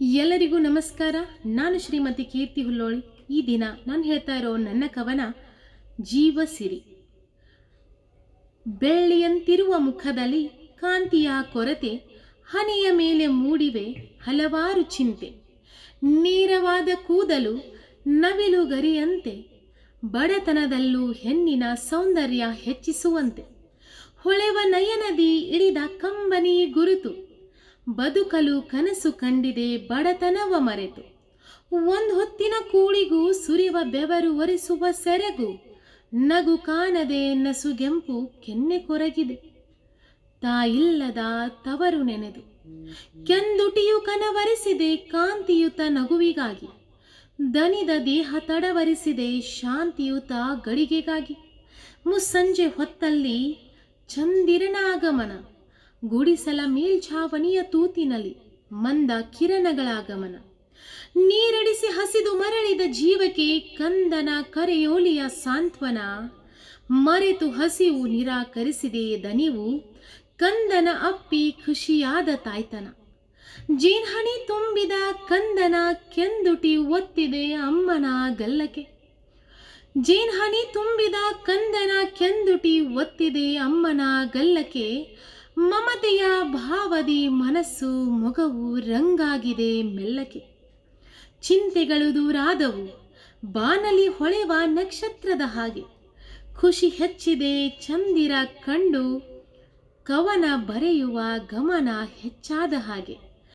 ಎಲ್ಲರಿಗೂ ನಮಸ್ಕಾರ. ನಾನು ಶ್ರೀಮತಿ ಕೀರ್ತಿ ಹುಲ್ಲೋಳಿ. ಈ ದಿನ ನಾನು ಹೇಳ್ತಾ ಇರೋ ನನ್ನ ಕವನ, ಜೀವ ಸಿರಿ. ಬೆಳ್ಳಿಯಂತಿರುವ ಮುಖದಲ್ಲಿ ಕಾಂತಿಯ ಕೊರತೆ, ಹನಿಯ ಮೇಲೆ ಮೂಡಿವೆ ಹಲವಾರು ಚಿಂತೆ. ನೇರವಾದ ಕೂದಲು ನವಿಲು ಗರಿಯಂತೆ, ಬಡತನದಲ್ಲೂ ಹೆಣ್ಣಿನ ಸೌಂದರ್ಯ ಹೆಚ್ಚಿಸುವಂತೆ. ಹೊಳೆವ ನಯನದಿ ಇಳಿದ ಕಂಬನಿ ಗುರುತು ಬದುಕಲು ಕನಸು ಕಂಡಿದೆ ಬಡತನವ ಮರೆತು. ಒಂದು ಹೊತ್ತಿನ ಕೂಳಿಗೂ ಸುರಿವ ಬೆವರು ಒರೆಸುವ ಸೆರಗು, ನಗು ಕಾಣದೆ ನಸುಗೆಂಪು ಕೆನ್ನೆ ಕೊರಗಿದೆ. ತಾಯಿಲ್ಲದ ತವರು ನೆನೆದು, ಕೆಂದುಟಿಯು ಕನವರಿಸಿದೆ ಕಾಂತಿಯುತ ನಗುವಿಗಾಗಿ. ದನಿದ ದೇಹ ತಡವರಿಸಿದೆ ಶಾಂತಿಯುತ ಗಳಿಗೆಗಾಗಿ. ಮುಸ್ಸಂಜೆ ಹೊತ್ತಲ್ಲಿ ಚಂದಿರನ ಆಗಮನ ಗುಡಿಸಲ ಮೇಲ್ಛಾವಣಿಯ ತೂತಿನಲ್ಲಿ ಮಂದ ಕಿರಣಗಳ ಆಗಮನ ನೀರಡಿಸಿ ಹಸಿದು ಮರಳಿದ ಜೀವಕ್ಕೆ ಕಂದನ ಕರೆಯೋಲಿಯ ಸಾಂತ್ವನ. ಮರೆತು ಹಸಿವು ನಿರಾಕರಿಸಿದೆ ದನಿವು, ಕಂದನ ಅಪ್ಪಿ ಖುಷಿಯಾದ ತಾಯ್ತನ. ಜೀನ್ಹಣಿ ತುಂಬಿದ ಕಂದನ ಕೆಂದುಟಿ ಒತ್ತಿದೆ ಅಮ್ಮನ ಗಲ್ಲಕೆ ಜೇನ್ಹನಿ ತುಂಬಿದ ಕಂದನ ಕೆಂದುಟಿ ಒತ್ತಿದೆ ಅಮ್ಮನ ಗಲ್ಲಕ್ಕೆ. ಮಮತೆಯ ಭಾವದಿ ಮನಸ್ಸು ಮೊಗವು ರಂಗಾಗಿದೆ ಮೆಲ್ಲಕೆ ಚಿಂತೆಗಳು ದೂರಾದವು, ಬಾನಲಿ ಹೊಳೆವ ನಕ್ಷತ್ರದ ಹಾಗೆ. ಖುಷಿ ಹೆಚ್ಚಿದೆ ಚಂದಿರ ಕಂಡು, ಕವನ ಬರೆಯುವ ಗಮನ ಹೆಚ್ಚಾದ ಹಾಗೆ.